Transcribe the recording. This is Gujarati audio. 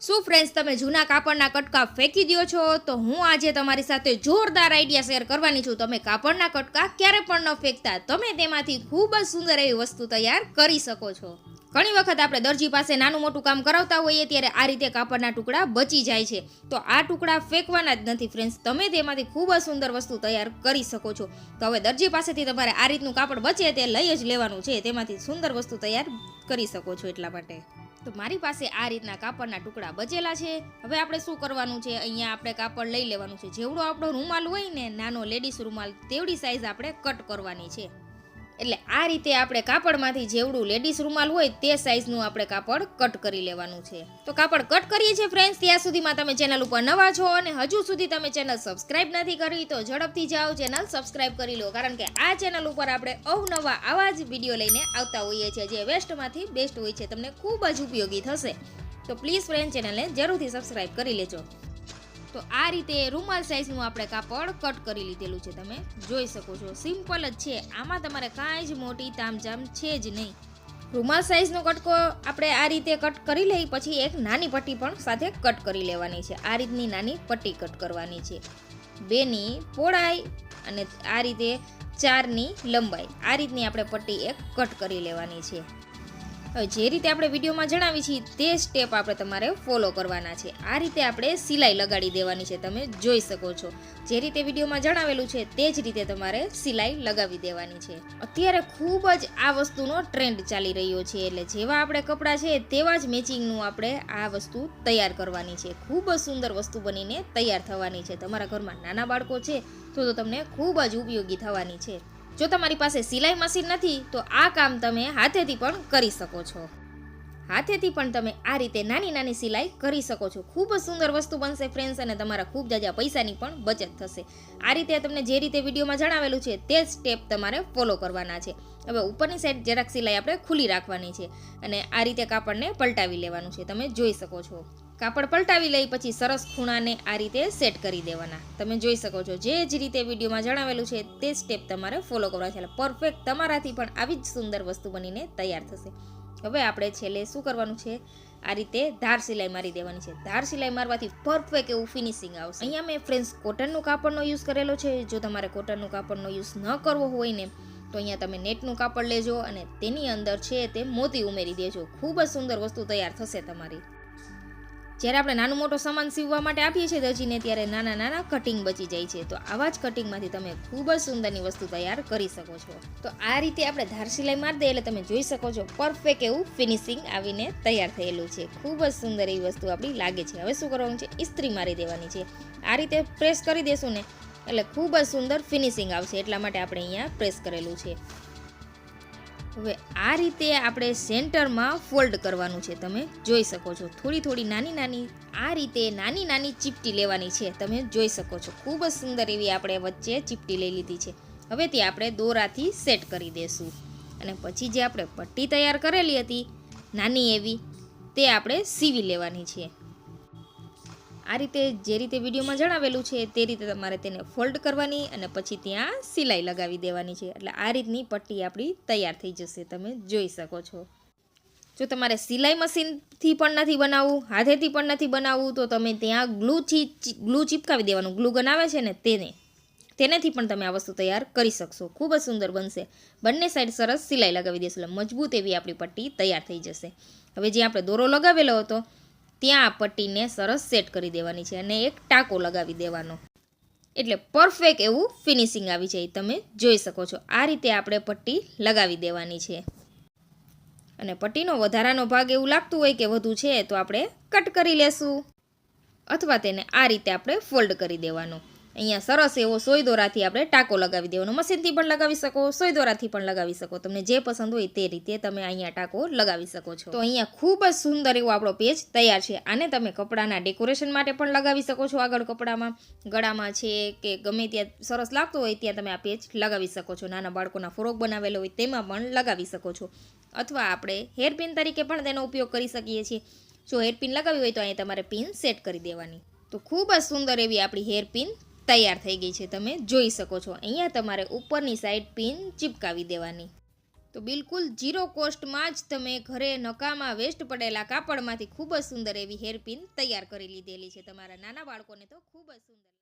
શું ફ્રેન્ડ્સ તમે જૂના કાપડના કટકા ફેંકી દ્યો છો? તો હું આજે તમારી સાથે જોરદાર આઈડિયા શેર કરવાની છું. તમે કાપડના કટકા ક્યારે પણ ન ફેંકતા. તમે તેમાંથી ખૂબ જ સુંદર એવી વસ્તુ તૈયાર કરી શકો છો. ઘણી વખત આપણે દરજી પાસે નાનું મોટું કામ કરાવતા હોઈએ ત્યારે આ રીતે કાપડના ટુકડા બચી જાય છે. તો આ ટુકડા ફેંકવાના જ નથી ફ્રેન્ડ્સ તમે તેમાંથી ખૂબ જ સુંદર વસ્તુ તૈયાર કરી શકો છો. તો હવે દરજી પાસેથી તમારે આ રીતનું કાપડ બચે તે લઈ જ લેવાનું છે. તેમાંથી સુંદર વસ્તુ તૈયાર કરી શકો છો એટલા માટે. તો મારી પાસે આ રીતના કાપડના ટુકડા બચેલા છે. હવે આપણે શું કરવાનું છે? અહીંયા આપણે કાપડ લઈ લેવાનું છે. જેવડો આપણો રૂમાલ હોય ને, નાનો લેડીઝ રૂમાલ, તેવડી સાઈઝ આપણે કટ કરવાની છે. એટલે આ રીતે આપણે કાપડમાંથી જેવડું લેડીઝ રૂમાલ હોય તે સાઇઝનું આપણે કાપડ કટ કરી લેવાનું છે. તો કાપડ કટ કરીએ છીએ ફ્રેન્ડ્સ ત્યાં સુધીમાં તમે ચેનલ ઉપર નવા છો અને હજુ સુધી તમે ચેનલ સબસ્ક્રાઇબ નથી કરી તો ઝડપથી જાઓ ચેનલ સબસ્ક્રાઇબ કરી લો. કારણ કે આ ચેનલ ઉપર આપણે અવનવા આવા જ વીડિયો લઈને આવતા હોઈએ છીએ જે વેસ્ટમાંથી બેસ્ટ હોય છે. તમને ખૂબ જ ઉપયોગી થશે. તો પ્લીઝ ફ્રેન્ડ ચેનલને જરૂરથી સબસ્ક્રાઇબ કરી લેજો. તો આ રીતે રૂમાલ સાઇઝનું આપણે કાપડ કટ કરી લીધેલું છે તમે જોઈ શકો છો. સિમ્પલ જ છે. આમાં તમારે કાંઈ જ મોટી તામઝામ છે જ નહીં. રૂમાલ સાઇઝનો કટકો આપણે આ રીતે કટ કરી લઈ, પછી એક નાની પટ્ટી પણ સાથે કટ કરી લેવાની છે. આ રીતની નાની પટ્ટી કટ કરવાની છે. બેની પહોળાઈ અને આ રીતે ચારની લંબાઈ. આ રીતની આપણે પટ્ટી એક કટ કરી લેવાની છે. જે રીતે આપણે વિડીયોમાં જણાવી છીએ તે સ્ટેપ આપણે તમારે ફોલો કરવાના છે. આ રીતે આપણે સિલાઈ લગાડી દેવાની છે, તમે જોઈ શકો છો. જે રીતે વિડીયોમાં જણાવેલું છે તે જ રીતે તમારે સિલાઈ લગાવી દેવાની છે. અત્યારે ખૂબ જ આ વસ્તુનો ટ્રેન્ડ ચાલી રહ્યો છે, એટલે જેવા આપણે કપડાં છે તેવા જ મેચિંગનું આપણે આ વસ્તુ તૈયાર કરવાની છે. ખૂબ જ સુંદર વસ્તુ બનીને તૈયાર થવાની છે. તમારા ઘરમાં નાના બાળકો છે તો તમને ખૂબ જ ઉપયોગી થવાની છે. જો તમારી પાસે સિલાઈ મશીન નથી, તો આ કામ તમે હાથેથી પણ કરી શકો છો. હાથેથી પણ તમે આ રીતે નાની નાની સિલાઈ કરી શકો છો. ખૂબ જ સુંદર વસ્તુ બનશે ફ્રેન્ડ્સ અને તમારા ખૂબ જાજા પૈસાની પણ બચત થશે. આ રીતે તમને જે રીતે વિડીયોમાં જણાવેલું છે, તે જ સ્ટેપ તમારે ફોલો કરવાના છે. હવે ઉપરની સાઈડ જરાક સિલાઈ આપણે ખુલ્લી રાખવાની છે, અને આ રીતે કાપડને પલટાવી લેવાનું છે. તમે જોઈ શકો છો. કાપડ પલટાવી લઈ પછી સરસ ખૂણાને આ રીતે સેટ કરી દેવાના. તમે જોઈ શકો છો, જે જ રીતે વિડીયોમાં જણાવેલું છે તે સ્ટેપ તમારે ફોલો કરવા છે. પરફેક્ટ તમારાથી પણ આવી જ સુંદર વસ્તુ બનીને તૈયાર થશે. હવે આપણે છેલ્લે શું કરવાનું છે? આ રીતે ધાર સિલાઈ મારી દેવાની છે. ધાર સિલાઈ મારવાથી પરફેક્ટ એવું ફિનિશિંગ આવશે. અહીંયા મેં ફ્રેન્ડ્સ કોટનનું કાપડનો યુઝ કરેલો છે. જો તમારે કોટનનું કાપડનો યુઝ ન કરવો હોય ને, તો અહીંયા તમે નેટનું કાપડ લેજો અને તેની અંદર છે તે મોતી ઉમેરી દેજો. ખૂબ જ સુંદર વસ્તુ તૈયાર થશે તમારી. જ્યારે આપણે નાનું મોટો સામાન સીવવા માટે આપીએ છીએ દરજીને ત્યારે નાના નાના કટિંગ બચી જાય છે. તો આવા જ કટિંગમાંથી તમે ખૂબ જ સુંદરની વસ્તુ તૈયાર કરી શકો છો. તો આ રીતે આપણે ધાર સિલાઈ મારી દઈએ એટલે તમે જોઈ શકો છો પરફેક્ટ એવું ફિનિશિંગ આવીને તૈયાર થયેલું છે. ખૂબ જ સુંદર એવી વસ્તુ આપણી લાગે છે. હવે શું કરવાનું છે? ઇસ્ત્રી મારી દેવાની છે. આ રીતે પ્રેસ કરી દેશું ને એટલે ખૂબ જ સુંદર ફિનિશિંગ આવશે. એટલા માટે આપણે અહીંયા પ્રેસ કરેલું છે. હવે આ રીતે આપણે સેન્ટરમાં ફોલ્ડ કરવાનું છે. તમે જોઈ શકો છો. થોડી થોડી નાની નાની આ રીતે નાની નાની ચીપટી લેવાની છે. તમે જોઈ શકો છો. ખૂબ જ સુંદર એવી આપણે વચ્ચે ચીપટી લઈ લીધી છે. હવે તે આપણે દોરાથી સેટ કરી દેશું. અને પછી જે આપણે પટ્ટી તૈયાર કરેલી હતી, નાની એવી, તે આપણે સીવી લેવાની છે. આ રીતે જે રીતે વિડીયોમાં જણાવેલું છે તે રીતે તમારે તેને ફોલ્ડ કરવાની અને પછી ત્યાં સિલાઈ લગાવી દેવાની છે. એટલે આ રીતની પટ્ટી આપણી તૈયાર થઈ જશે, તમે જોઈ શકો છો. જો તમારે સિલાઈ મશીનથી પણ નથી બનાવવું, હાથેથી પણ નથી બનાવવું, તો તમે ત્યાં ગ્લુથી ગ્લુ ચીપકાવી દેવાનું. ગ્લુ ગન આવે છે ને તેને, તેનેથી પણ તમે આ વસ્તુ તૈયાર કરી શકશો. ખૂબ જ સુંદર બનશે. બંને સાઈડ સરસ સિલાઈ લગાવી દેશો. એટલે મજબૂત એવી આપણી પટ્ટી તૈયાર થઈ જશે. હવે જે આપણે દોરો લગાવેલો હતો ત્યાં પટ્ટીને સરસ સેટ કરી દેવાની છે અને એક ટાંકો લગાવી દેવાનો. એટલે પરફેક્ટ એવું ફિનિશિંગ આવી જાય, તમે જોઈ શકો છો. આ રીતે આપણે પટ્ટી લગાવી દેવાની છે. અને પટ્ટીનો વધારાનો ભાગ એવું લાગતું હોય કે વધુ છે, તો આપણે કટ કરી લેશું. અથવા તેને આ રીતે આપણે ફોલ્ડ કરી દેવાનો. અહીંયા સરસ એવો સોય દોરાથી આપણે ટાંકો લગાવી દેવાનો. મશીનથી પણ લગાવી શકો, સોય દોરાથી પણ લગાવી શકો. તમને જે પસંદ હોય તે રીતે તમે અહીંયા ટાંકો લગાવી શકો છો. તો અહીંયા ખૂબ જ સુંદર એવો આપણો પેજ તૈયાર છે. આને તમે કપડાના ડેકોરેશન માટે પણ લગાવી શકો છો આગળ કપડામાં. ગળામાં છે કે ગમે ત્યાં સરસ લાગતો હોય ત્યાં તમે આ પેજ લગાવી શકો છો. નાના બાળકોના ફ્રોક બનાવેલો હોય તેમાં પણ લગાવી શકો છો. અથવા આપણે હેરપિન તરીકે પણ તેનો ઉપયોગ કરી શકીએ છીએ. જો હેરપિન લગાવી હોય તો અહીંયા તમારે પિન સેટ કરી દેવાની. તો ખૂબ જ સુંદર એવી આપણી હેરપિન તૈયાર થઈ ગઈ છે, તમે જોઈ શકો છો. અહીંયા તમારે ઉપરની સાઈડ પિન ચીપકાવી દેવાની. તો બિલકુલ ઝીરો કોસ્ટમાં જ તમે ઘરે નકામાં વેસ્ટ પડેલા કાપડમાંથી ખૂબ જ સુંદર એવી હેરપિન તૈયાર કરી લીધેલી છે. તમારા નાના બાળકોને તો ખૂબ જ સુંદર